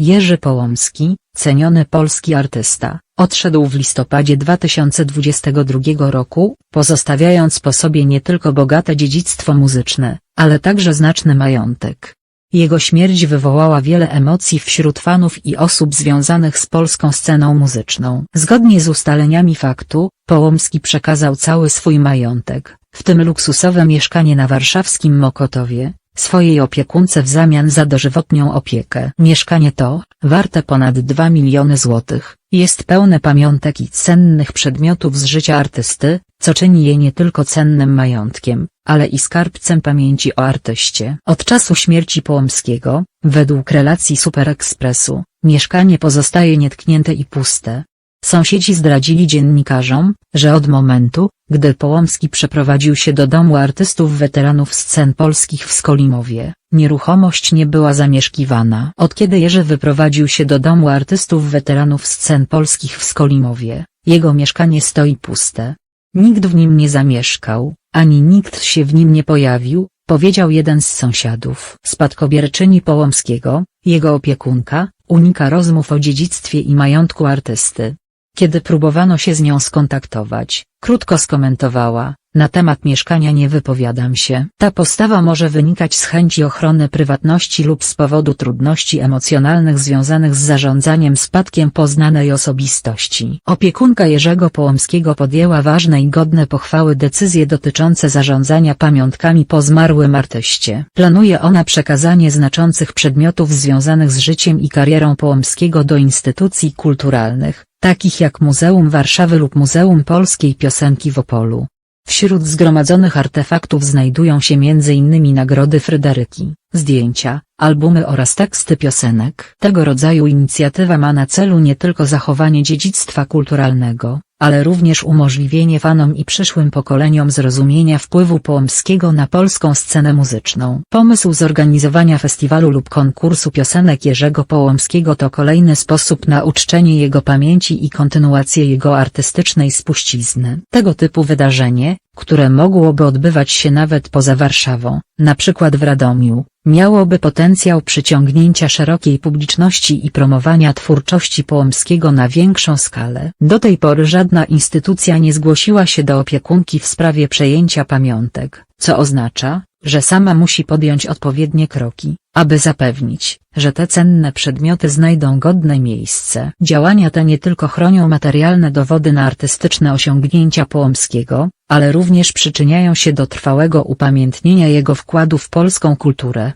Jerzy Połomski, ceniony polski artysta, odszedł w listopadzie 2022 roku, pozostawiając po sobie nie tylko bogate dziedzictwo muzyczne, ale także znaczny majątek. Jego śmierć wywołała wiele emocji wśród fanów i osób związanych z polską sceną muzyczną. Zgodnie z ustaleniami faktu, Połomski przekazał cały swój majątek, w tym luksusowe mieszkanie na warszawskim Mokotowie, swojej opiekunce w zamian za dożywotnią opiekę. Mieszkanie to, warte ponad 2 miliony złotych, jest pełne pamiątek i cennych przedmiotów z życia artysty, co czyni je nie tylko cennym majątkiem, ale i skarbcem pamięci o artyście. Od czasu śmierci Połomskiego, według relacji Super Expressu, mieszkanie pozostaje nietknięte i puste. Sąsiedzi zdradzili dziennikarzom, że od momentu, gdy Połomski przeprowadził się do domu artystów weteranów scen polskich w Skolimowie, nieruchomość nie była zamieszkiwana. Od kiedy Jerzy wyprowadził się do domu artystów weteranów scen polskich w Skolimowie, jego mieszkanie stoi puste. Nikt w nim nie zamieszkał, ani nikt się w nim nie pojawił, powiedział jeden z sąsiadów. Spadkobierczyni Połomskiego, jego opiekunka, unika rozmów o dziedzictwie i majątku artysty. Kiedy próbowano się z nią skontaktować, krótko skomentowała, na temat mieszkania nie wypowiadam się. Ta postawa może wynikać z chęci ochrony prywatności lub z powodu trudności emocjonalnych związanych z zarządzaniem spadkiem poznanej osobistości. Opiekunka Jerzego Połomskiego podjęła ważne i godne pochwały decyzje dotyczące zarządzania pamiątkami po zmarłym artyście. Planuje ona przekazanie znaczących przedmiotów związanych z życiem i karierą Połomskiego do instytucji kulturalnych, takich jak Muzeum Warszawy lub Muzeum Polskiej Piosenki w Opolu. Wśród zgromadzonych artefaktów znajdują się m.in. nagrody Fryderyki, zdjęcia, albumy oraz teksty piosenek. Tego rodzaju inicjatywa ma na celu nie tylko zachowanie dziedzictwa kulturalnego, ale również umożliwienie fanom i przyszłym pokoleniom zrozumienia wpływu Połomskiego na polską scenę muzyczną. Pomysł zorganizowania festiwalu lub konkursu piosenek Jerzego Połomskiego to kolejny sposób na uczczenie jego pamięci i kontynuację jego artystycznej spuścizny. Tego typu wydarzenie, które mogłoby odbywać się nawet poza Warszawą, na przykład w Radomiu, miałoby potencjał przyciągnięcia szerokiej publiczności i promowania twórczości Połomskiego na większą skalę. Do tej pory żadna instytucja nie zgłosiła się do opiekunki w sprawie przejęcia pamiątek, co oznacza, że sama musi podjąć odpowiednie kroki, aby zapewnić, że te cenne przedmioty znajdą godne miejsce. Działania te nie tylko chronią materialne dowody na artystyczne osiągnięcia Połomskiego, ale również przyczyniają się do trwałego upamiętnienia jego wkładu w polską kulturę.